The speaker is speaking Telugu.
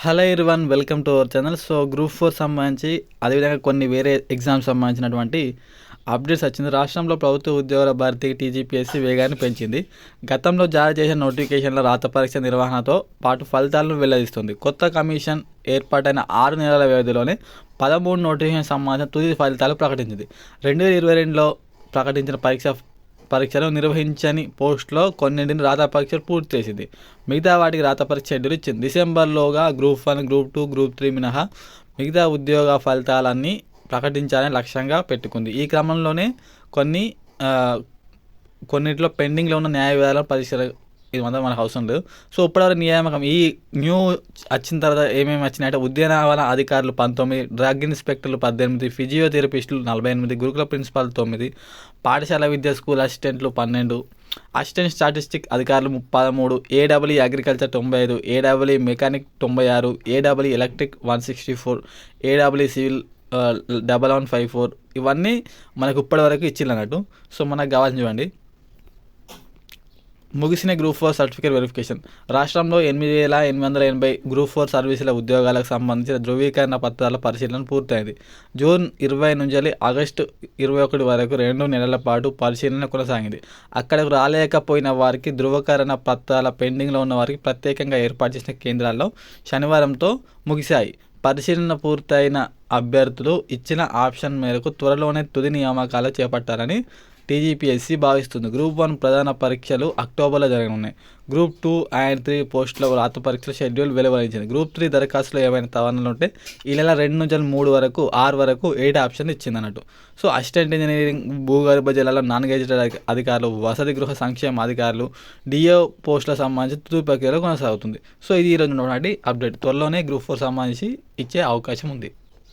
Hello one welcome to our channel. So group four సంబంధించి అదేవిధంగా కొన్ని వేరే ఎగ్జామ్స్ సంబంధించినటువంటి అప్డేట్స్ వచ్చింది. రాష్ట్రంలో ప్రభుత్వ ఉద్యోగుల భర్తీ టీజీపీఎస్సీ వేగాన్ని పెంచింది. గతంలో జారీ చేసిన నోటిఫికేషన్ల రాత పరీక్ష నిర్వహణతో పాటు ఫలితాలను వెల్లడిస్తుంది. కొత్త కమిషన్ ఏర్పాటైన ఆరు నెలల వ్యవధిలోనే పదమూడు నోటిఫికేషన్ సంబంధించిన తుది ఫలితాలు ప్రకటించింది. రెండు వేల ఇరవై రెండులో ప్రకటించిన పరీక్ష పరీక్షలు నిర్వహించని పోస్టులో కొన్నింటిని రాత పరీక్షలు పూర్తి చేసింది. మిగతా వాటికి రాత పరీక్ష షెడ్యూల్ ఇచ్చింది. డిసెంబర్లోగా group one group two group three మినహా మిగతా ఉద్యోగ ఫలితాలన్నీ ప్రకటించాలని లక్ష్యంగా పెట్టుకుంది. ఈ క్రమంలోనే కొన్ని కొన్నిట్లో పెండింగ్లో ఉన్న న్యాయ విధానాల పరీక్షలు ఇది మాత్రం మనకు అవసరం లేదు సో ఇప్పటివరకు నియామకం ఈ న్యూ వచ్చిన తర్వాత ఏమేమి వచ్చినాయంటే ఉద్యానవన అధికారులు పంతొమ్మిది డ్రగ్ ఇన్స్పెక్టర్లు పద్దెనిమిది ఫిజియోథెరపిస్టులు నలభై ఎనిమిది గురుకుల ప్రిన్సిపాల్ తొమ్మిది పాఠశాల విద్యా స్కూల్ అసిస్టెంట్లు పన్నెండు అసిస్టెంట్ స్టాటిస్టిక్ అధికారులు పదమూడు ఏడబ్ల్యూ అగ్రికల్చర్ తొంభై ఐదు ఏడబ్ల్యూ మెకానిక్ తొంభై ఆరు AW electric one sixty four AW civil double one five four ఇవన్నీ మనకు ఇప్పటివరకు ఇచ్చిల్లు అన్నట్టు. సో మనకు కావాల్సి చూడండి. ముగిసిన గ్రూప్ ఫోర్ సర్టిఫికేట్ వెరిఫికేషన్. రాష్ట్రంలో ఎనిమిది వేల ఎనిమిది వందల ఎనభై గ్రూప్ ఫోర్ సర్వీసుల ఉద్యోగాలకు సంబంధించిన ధృవీకరణ పత్రాల పరిశీలన పూర్తయింది. జూన్ ఇరవై నుంచి ఆగస్టు ఇరవై ఒకటి వరకు రెండు నెలల పాటు పరిశీలన కొనసాగింది. అక్కడకు రాలేకపోయిన వారికి ధృవీకరణ పత్రాల పెండింగ్లో ఉన్న వారికి ప్రత్యేకంగా ఏర్పాటు చేసిన కేంద్రాల్లో శనివారంతో ముగిశాయి. పరిశీలన పూర్తయిన అభ్యర్థులు ఇచ్చిన ఆప్షన్ మేరకు త్వరలోనే తుది నియామకాలు చేపట్టాలని టీజీపీఎస్సీ భావిస్తుంది. గ్రూప్ వన్ ప్రధాన పరీక్షలు అక్టోబర్లో జరగనున్నాయి. గ్రూప్ టూ అండ్ త్రీ పోస్టుల రాత పరీక్షల షెడ్యూల్ వెలువరించింది. గ్రూప్ త్రీ దరఖాస్తులో ఏమైనా తవరణలు ఉంటే ఈ నెల రెండు నుంచి మూడు వరకు ఆరు వరకు ఎయిట్ ఆప్షన్ ఇచ్చింది అన్నట్టు సో అసిస్టెంట్ ఇంజనీరింగ్ భూగర్భ జలాల నాన్ గెజిటెడ్ అధికారులు వసతి గృహ సంక్షేమ అధికారులు డిఏ పోస్టులకు సంబంధించి తుది ప్రక్రియలో కొనసాగుతుంది. సో ఇది ఈరోజు ఉన్నటువంటి అప్డేట్. త్వరలోనే గ్రూప్ ఫోర్ సంబంధించి ఇచ్చే అవకాశం ఉంది.